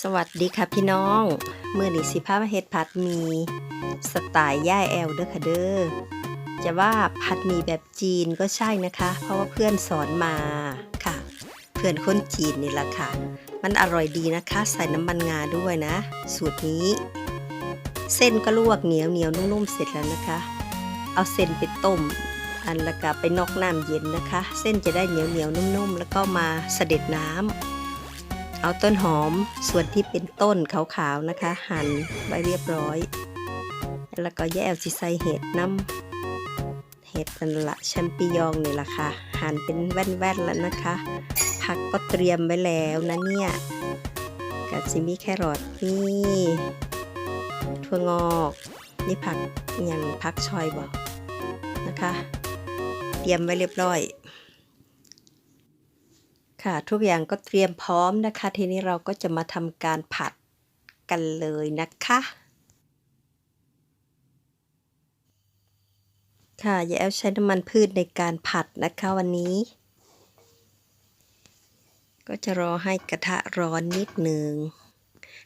สวัสดีค่ะพี่น้องเมื่อนี้สิพามาเฮ็ดผัดหมีสไตล์ย่ายแอลเด้อค่ะเด้อจะว่าผัดหมีแบบจีนก็ใช่นะคะ เพราะว่าเพื่อนสอนมาค่ะ เพื่อนคนจีนนี่แหละค่ะ มันอร่อยดีนะคะ ใส่น้ำมันงาด้วยนะ สูตรนี้ เส้นก็ลวกเหนียวเหนียวนุ่มๆเสร็จแล้วนะคะ เอาเส้นไปต้ม อันละกะไปนอกน้ำเย็นนะคะ เส้นจะได้เหนียวเหนียวนุ่มๆแล้วก็มาเสด็จน้ำ เอาต้นหอมส่วนที่เป็นต้นขาวๆนะคะ หั่นไว้เรียบร้อย แล้วก็แยกสิใส่เห็ดน้ำเห็ดนั่นละแชมปิญองนี่แหละค่ะ หั่นเป็นแว่นๆแล้วนะคะ ผักก็เตรียมไว้แล้วนะเนี่ยกับซิมีแครอทนี่ถั่วงอกนี่ผักอย่างผักชอยบอกนะคะ เตรียมไว้เรียบร้อย ค่ะทุกอย่างก็เตรียมพร้อมนะคะ ทีนี้เราก็จะมาทำการผัดกันเลยนะคะค่ะยายแอลใช้น้ำมันพืชในการผัดนะคะวันนี้ ก็จะรอให้กระทะร้อนนิดหนึ่ง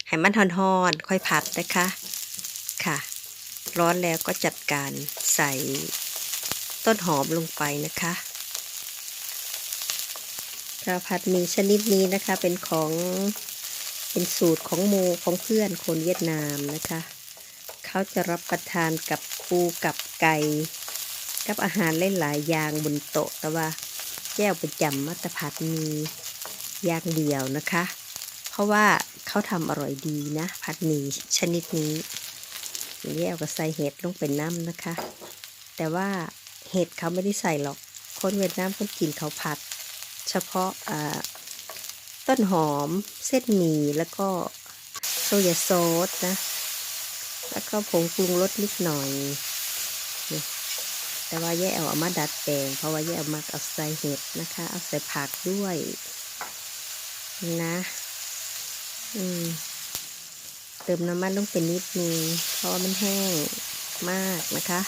ให้มันทอนๆค่อยผัดนะคะค่ะ ร้อนแล้วก็จัดการใส่ต้นหอมลงไปนะคะ ข้าวผัดหมี่ชนิดนี้นะคะ เป็นของเป็นสูตรของโมของเพื่อนคนเวียดนามนะคะ เขาจะรับประทานกับปูกับไก่กับอาหารหลายๆอย่างบนโต๊ะแต่ว่าแก้วประจำมัตผัดมีอย่างเดียวนะคะ เพราะว่าเขาทำอร่อยดีนะ ผัดหมี่ชนิดนี้แก้วก็ใส่เห็ดลงไปน้ำนะคะ แต่ว่าเห็ดเขาไม่ได้ใส่หรอกคนเวียดนามคนกินเขาผัด เฉพาะต้นหอม เส้นหมี่แล้วก็โซยาซอสนะ แล้วก็ผงปรุงรสนิดหน่อยนี่แต่ว่าแย่เอาเอามาดัดแปลงเพราะว่าแย่เอามาเอาใส่เห็ดนะคะ เอาใส่ผักด้วยนะอืมเติมน้ำมันลงไปนิดนึงเพราะมันแห้งมากนะคะ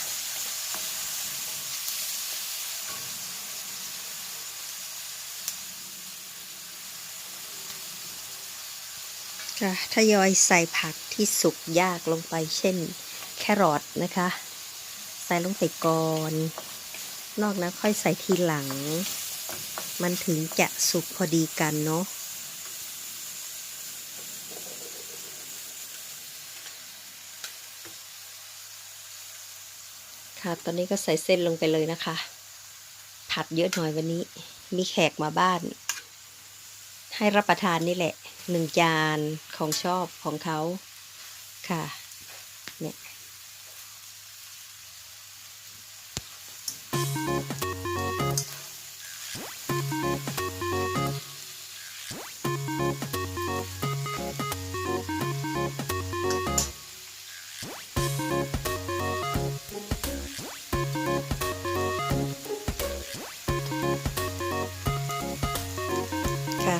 ค่ะทยอยใส่ผักที่สุกยากลงไป เช่น แครอทนะคะ ใส่ลงไปก่อน นอกนั้นค่อยใส่ทีหลัง มันถึงจะสุกพอดีกันเนาะค่ะ ตอนนี้ก็ใส่เส้นลงไปเลยนะคะ ผัดเยอะหน่อยวันนี้ มีแขกมาบ้าน ให้รับประทานนี่แหละหนึ่งจานของชอบของเขาค่ะ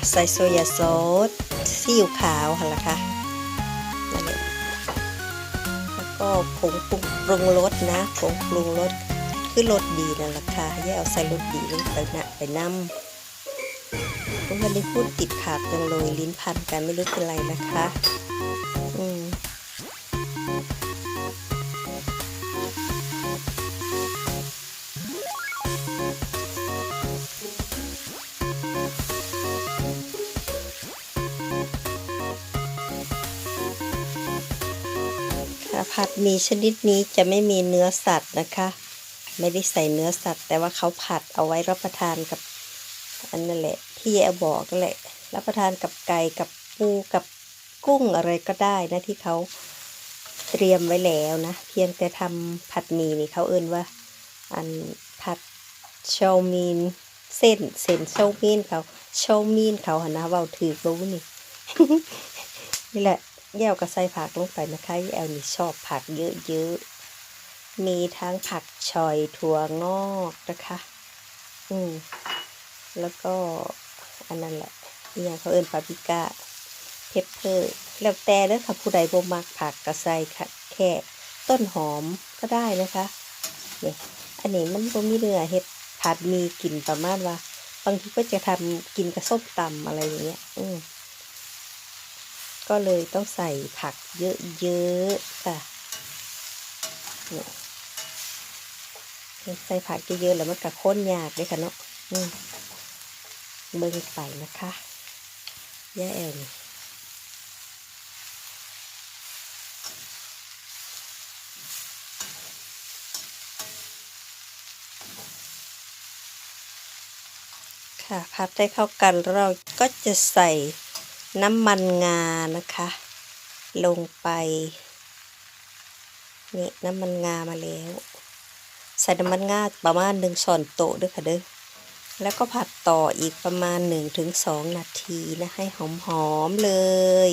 ใส่โซยาซอสซีอิ๊วขาวค่ะละค่ะนั่นและแล้วก็ผงปรุงปรุงรสนะผงปรุงรสคือรสดีนั่นแหละค่ะแยกเอาใส่รสดีลงไปนะไปน้ำวันนี้พูดติดขาดจังเลยลิ้นพันกันไม่รู้เป็นไรนะคะ ผัดหมีชนิดนี้จะไม่มีเนื้อสัตว์นะคะ ไม่ได้ใส่เนื้อสัตว์ แต่ว่าเขาผัดเอาไว้รับประทานกับอันนั่นแหละที่แอบอกนั่นแหละ รับประทานกับไก่กับปูกับกุ้งอะไรก็ได้นะที่เขาเตรียมไว้แล้วนะ เพียงแต่ทำผัดหมี่นี่เขาเอื่นว่า อันผัดโชวมีนเส้นเส้นโชวมีนเขาโชวมีนเขาหนนะเว้าถือรู้นี่นี่แหละ แยวก็ใส่ผักลงไปนะคะแย่วนี่ชอบผักเยอะๆ มีทั้งผักชอยถั่วงอกนะคะ อืม แล้วก็อันนั้นแหละอย่างเขาเอิ้นปาปิก้าเพปเปอร์ แล้วแต่เด้อค่ะผู้ใดบ่มักผักก็ใส่ค่ะแค่ต้นหอมก็ได้นะคะเนี่ยอันนี้มันบ่มีเนื้อเฮ็ดผัดมีกลิ่นประมาณว่า บางทีก็จะทำกินกับส้มตำอะไรอย่างเงี้ย อืม ก็เลยต้องใส่ผักเยอะๆค่ะใส่ผักเยอะๆแล้วมันก็ข้นยากเลยค่ะเนาะเบิ่งไปนะคะย่าแอลนี่ค่ะผัดให้เข้ากันเราก็จะใส่ น้ำมันงานะคะ ลงไปนี่น้ำมันงามาแล้ว ใส่น้ำมันงาประมาณหนึ่งช้อนโต๊ะด้วยค่ะเด้อแล้วก็ผัดต่ออีกประมาณหนึ่งถึงสองนาทีนะให้หอมๆเลย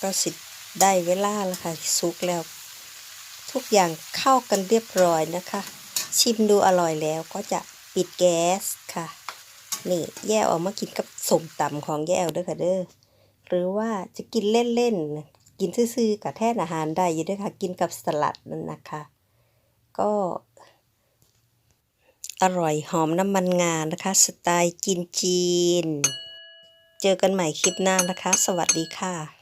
ก็สิได้เวลาแล้วค่ะสุกแล้ว ทุกอย่างเข้ากันเรียบร้อยนะคะ ชิมดูอร่อยแล้วก็จะปิดแก๊ส นี่แย่เอามากินกับสมตำของแย่เอาเด้อค่ะเด้อหรือว่าจะกินเล่นๆกินซื่อๆกับแท่นอาหารได้อยู่ด้วยค่ะกินกับสลัดนั่นนะคะ ก็อร่อยหอมน้ำมันงานะคะ สไตล์จีนจีน เจอกันใหม่คลิปหน้านะคะ สวัสดีค่ะ